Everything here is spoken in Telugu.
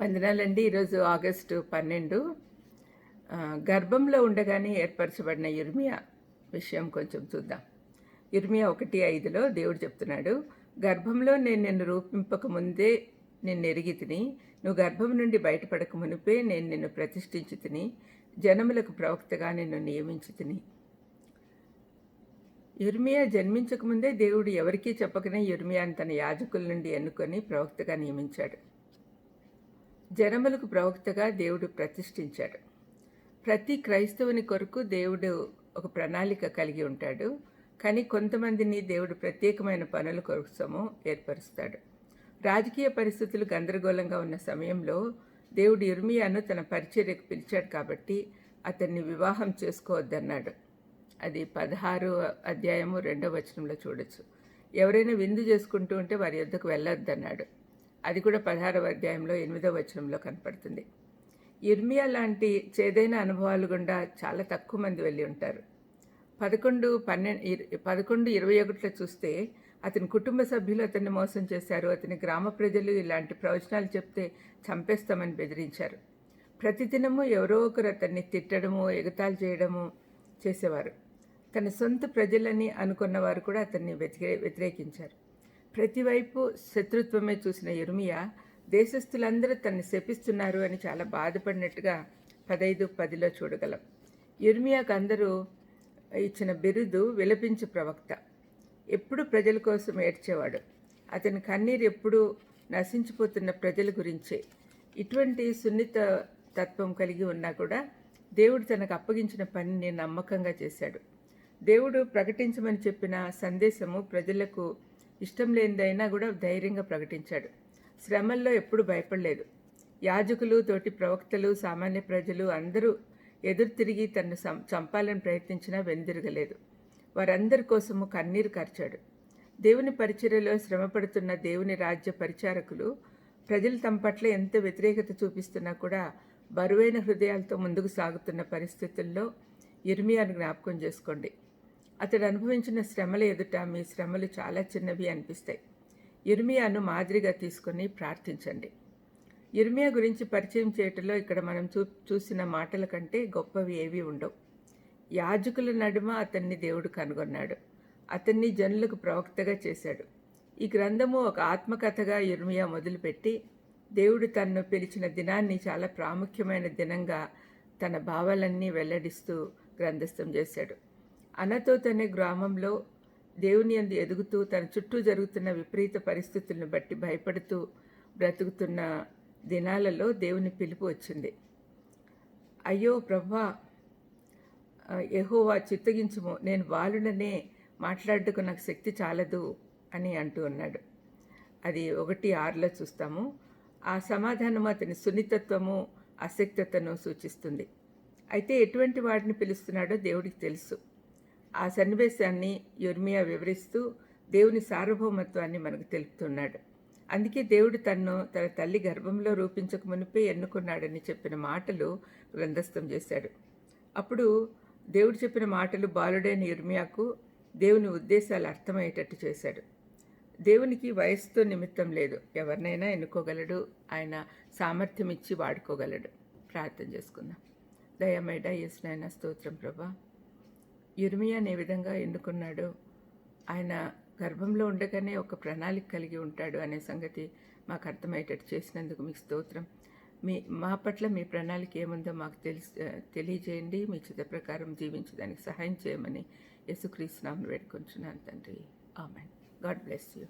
వందనాలండి ఈరోజు ఆగస్టు పన్నెండు. గర్భంలో ఉండగానే ఏర్పరచబడిన యుర్మియా విషయం కొంచెం చూద్దాం. యుర్మియా ఒకటి ఐదులో దేవుడు చెప్తున్నాడు గర్భంలో నేను నిన్ను రూపింపక ముందే నిన్ను ఎరిగి తిని నువ్వు గర్భం నుండి బయటపడక మునిపే నేను నిన్ను ప్రతిష్ఠించి తిని జనములకు ప్రవక్తగా నిన్ను నియమించి తిని. యుర్మియా జన్మించకముందే దేవుడు ఎవరికీ చెప్పకనే యుర్మియాను తన యాజకుల నుండి ఎన్నుకొని ప్రవక్తగా నియమించాడు. జనములకు ప్రవక్తగా దేవుడు ప్రతిష్ఠించాడు. ప్రతి క్రైస్తవుని కొరకు దేవుడు ఒక ప్రణాళిక కలిగి ఉంటాడు. కానీ కొంతమందిని దేవుడు ప్రత్యేకమైన పనుల కోసము ఏర్పరుస్తాడు. రాజకీయ పరిస్థితులు గందరగోళంగా ఉన్న సమయంలో దేవుడు ఇర్మియాను తన పరిచర్యకు పిలిచాడు కాబట్టి అతన్ని వివాహం చేసుకోవద్దన్నాడు. అది పదహారు అధ్యాయము రెండవ వచనంలో చూడొచ్చు. ఎవరైనా విందు చేసుకుంటూ ఉంటే వారి యొద్దకు వెళ్ళొద్దన్నాడు. అది కూడా పదహారవ అధ్యాయంలో ఎనిమిదవ వచనంలో కనపడుతుంది. ఇర్మియా లాంటి చేదైన అనుభవాలు గుండా చాలా తక్కువ మంది వెళ్ళి ఉంటారు. పదకొండు పన్నెండు పదకొండు ఇరవై ఒకటిలో చూస్తే అతని కుటుంబ సభ్యులు అతన్ని మోసం చేశారు. అతని గ్రామ ప్రజలు ఇలాంటి ప్రవచనాలు చెప్తే చంపేస్తామని బెదిరించారు. ప్రతిదినము ఎవరో ఒకరు అతన్ని తిట్టడము ఎగతాళి చేయడము చేసేవారు. తన సొంత ప్రజలని అనుకున్న వారు కూడా అతన్ని వ్యతిరే వ్యతిరేకించారు. ప్రతివైపు శత్రుత్వమే చూసిన ఇర్మియా దేశస్థులందరూ తన్ని శపిస్తున్నారు అని చాలా బాధపడినట్టుగా పదైదు పదిలో చూడగలం. ఇర్మియాకు అందరూ ఇచ్చిన బిరుదు విలపించు ప్రవక్త. ఎప్పుడు ప్రజల కోసం ఏడ్చేవాడు. అతని కన్నీరు ఎప్పుడు నశించిపోతున్న ప్రజల గురించే. ఇటువంటి సున్నిత తత్వం కలిగి ఉన్నా కూడా దేవుడు తనకు అప్పగించిన పనిని నమ్మకంగా చేశాడు. దేవుడు ప్రకటించమని చెప్పిన సందేశము ప్రజలకు ఇష్టం లేనిదైనా కూడా ధైర్యంగా ప్రకటించాడు. శ్రమల్లో ఎప్పుడు భయపడలేదు. యాజకులు తోటి ప్రవక్తలు సామాన్య ప్రజలు అందరూ ఎదురు తిరిగి తనను సం- చంపాలని ప్రయత్నించినా వెనుదిరగలేదు. వారందరి కోసము కన్నీరు కార్చాడు. దేవుని పరిచర్యలో శ్రమపడుతున్న దేవుని రాజ్య పరిచారకులు ప్రజలు తమ పట్ల ఎంత వ్యతిరేకత చూపిస్తున్నా కూడా బరువైన హృదయాలతో ముందుకు సాగుతున్న పరిస్థితుల్లో ఇర్మియాను జ్ఞాపకం చేసుకోండి. అతడు అనుభవించిన శ్రమల ఎదుట మీ శ్రమలు చాలా చిన్నవి అనిపిస్తాయి. ఇర్మియాను మాదిరిగా తీసుకొని ప్రార్థించండి. ఇర్మియా గురించి పరిచయం చేయటంలో ఇక్కడ మనం చూ చూసిన మాటల కంటే గొప్పవి ఏవి ఉండవు. యాజకుల నడుమ అతన్ని దేవుడు కనుగొన్నాడు. అతన్ని జనులకు ప్రవక్తగా చేశాడు. ఈ గ్రంథము ఒక ఆత్మకథగా ఇర్మియా మొదలుపెట్టి దేవుడు తన్ను పిలిచిన దినాన్ని చాలా ప్రాముఖ్యమైన దినంగా తన భావాలన్నీ వెల్లడిస్తూ గ్రంథస్థం చేశాడు. అనతోత్ అనే గ్రామంలో దేవుని అందు ఎదుగుతూ తన చుట్టూ జరుగుతున్న విపరీత పరిస్థితులను బట్టి భయపడుతూ బ్రతుకుతున్న దినాలలో దేవుని పిలుపు వచ్చింది. అయ్యో ప్రభా ఎహోవా చిత్తగించుము. నేను బాలుడనే మాట్లాడటకు నాకు శక్తి చాలదు అని అంటూ ఉన్నాడు. అది ఒకటి ఆరులో చూస్తాము. ఆ సమాధానం అతని సున్నితత్వము అసక్తతను సూచిస్తుంది. అయితే ఎటువంటి వాడిని పిలుస్తున్నాడో దేవుడికి తెలుసు. ఆ సన్నివేశాన్ని యుర్మియా వివరిస్తూ దేవుని సార్వభౌమత్వాన్ని మనకు తెలుపుతున్నాడు. అందుకే దేవుడు తన్ను తన తల్లి గర్భంలో రూపించక మునిపే ఎన్నుకున్నాడని చెప్పిన మాటలు గ్రంథస్థం చేశాడు. అప్పుడు దేవుడు చెప్పిన మాటలు బాలుడైన యుర్మియాకు దేవుని ఉద్దేశాలు అర్థమయ్యేటట్టు చేశాడు. దేవునికి వయస్సుతో నిమిత్తం లేదు. ఎవరినైనా ఎన్నుకోగలడు. ఆయన సామర్థ్యం ఇచ్చి వాడుకోగలడు. ప్రార్థన చేసుకుందాం. దయమేడ యేసునైనా స్తోత్రం ప్రభా. ఇర్మియాని ఏ విధంగా ఎన్నుకున్నాడో. ఆయన గర్భంలో ఉండగానే ఒక ప్రణాళిక కలిగి ఉంటాడు అనే సంగతి మాకు అర్థమయ్యేటట్టు చేసినందుకు మీకు స్తోత్రం. మీ మా పట్ల మీ ప్రణాళిక ఏముందో మాకు తెలిసి తెలియజేయండి. మీ చిత్త ప్రకారం జీవించడానికి సహాయం చేయమని యేసుక్రీస్తునామను వేడుకొంచున్నాను తండ్రి. ఆమెన్. God bless you.